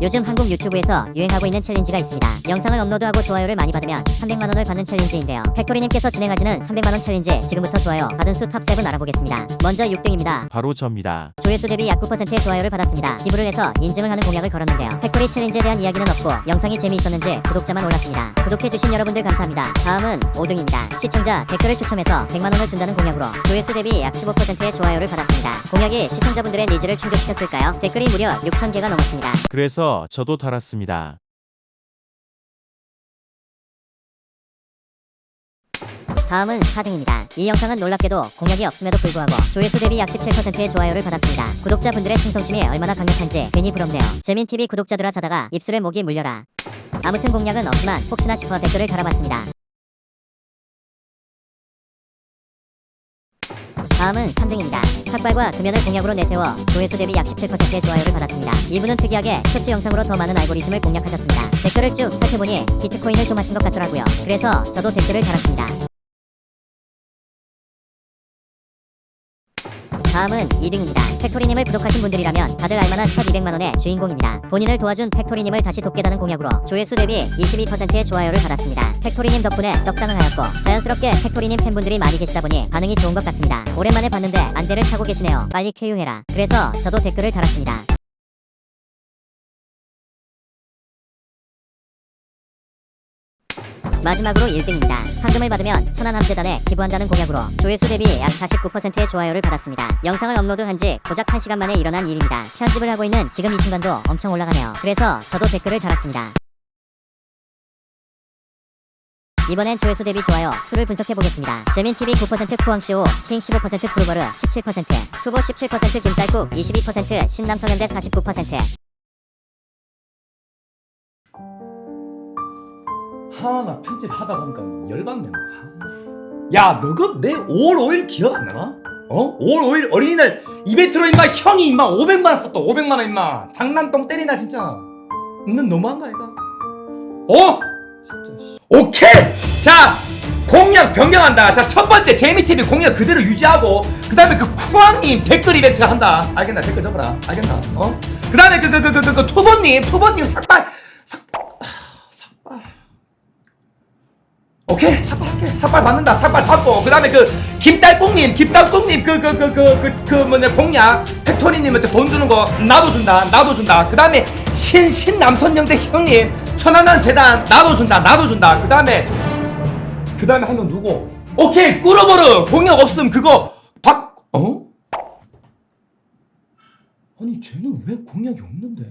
요즘 한국 유튜브에서 유행하고 있는 챌린지가 있습니다. 영상을 업로드하고 좋아요를 많이 받으면 300만 원을 받는 챌린지인데요. 팩토리님께서 진행하시는 300만 원 챌린지 지금부터 좋아요 받은 수 탑7 알아보겠습니다. 먼저 6등입니다. 바로 접니다. 조회수 대비 약 9%의 좋아요를 받았습니다. 기부를 해서 인증을 하는 공약을 걸었는데요. 팩토리 챌린지에 대한 이야기는 없고 영상이 재미있었는지 구독자만 올랐습니다. 구독해주신 여러분들 감사합니다. 다음은 5등입니다. 시청자 댓글을 추첨해서 100만 원을 준다는 공약으로 조회수 대비 약 15%의 좋아요를 받았습니다. 공약이 시청자분들의 니즈를 충족시켰을까요? 댓글이 무려 6천 개가 넘었습니다. 그래서 저도 달았습니다. 다음은 4등입니다. 이 영상은 놀랍게도 공약이 없음에도 불구하고 조회수 대비 약 17%의 좋아요를 받았습니다. 구독자분들의 충성심이 얼마나 강력한지 괜히 부럽네요. 재민TV 구독자들아 자다가 입술에 목이 물려라. 아무튼 공약은 없지만 혹시나 싶어 댓글을 달아봤습니다. 다음은 3등입니다. 삭발과 금연을 공약으로 내세워 조회수 대비 약 17%의 좋아요를 받았습니다. 이분은 특이하게 최초 영상으로 더 많은 알고리즘을 공략하셨습니다. 댓글을 쭉 살펴보니 비트코인을 좀 하신 것 같더라고요. 그래서 저도 댓글을 달았습니다. 다음은 2등입니다. 팩토리님을 구독하신 분들이라면 다들 알만한 첫 200만원의 주인공입니다. 본인을 도와준 팩토리님을 다시 돕겠다는 공약으로 조회수 대비 22%의 좋아요를 받았습니다. 팩토리님 덕분에 떡상을 하였고 자연스럽게 팩토리님 팬분들이 많이 계시다 보니 반응이 좋은 것 같습니다. 오랜만에 봤는데 안대를 차고 계시네요. 빨리 쾌유해라. 그래서 저도 댓글을 달았습니다. 마지막으로 1등입니다. 상금을 받으면 천안함재단에 기부한다는 공약으로 조회수 대비 약 49%의 좋아요를 받았습니다. 영상을 업로드한 지 고작 1시간 만에 일어난 일입니다. 편집을 하고 있는 지금 이 순간도 엄청 올라가네요. 그래서 저도 댓글을 달았습니다. 이번엔 조회수 대비 좋아요 수를 분석해 보겠습니다. 재민TV 9% 쿠왕시오 킹 15% 프루버르 17% 후보 17% 김딸국 22% 신남성현대 49% 하나 편집하다 보니까 열받네 뭐. 야 너가 내 5월 5일 기억 안 나나? 어? 5월 5일 어린이날 이벤트로 임마 형이 임마 500만 원 썼다 500만 원 임마 장난똥 때리나 진짜 넌 너무한 거 아이가? 어? 진짜 씨. 오케이 자 공약 변경한다 자 첫 번째 재미TV 공약 그대로 유지하고 그 다음에 그 쿠왕님 댓글 이벤트 한다 알겠나 댓글 적어라 알겠나 어? 그 다음에 그 그 그 그그 투보님 투보님 삭발 삭발 아, 삭발 오케이. 삭발 할게. 삭발 받는다. 삭발 받고. 그 다음에 그 김딸국님 그 그 그 그 그 그 뭐냐 공약 팩토리님한테 돈 주는 거 나도 준다. 나도 준다. 그 다음에 신 신남선영대 형님 천안한 재단 나도 준다. 나도 준다. 그 다음에 그 다음에 한 명 누구? 오케이. 꾸러버르. 공약 없음. 그거 박 어? 아니 쟤는 왜 공약이 없는데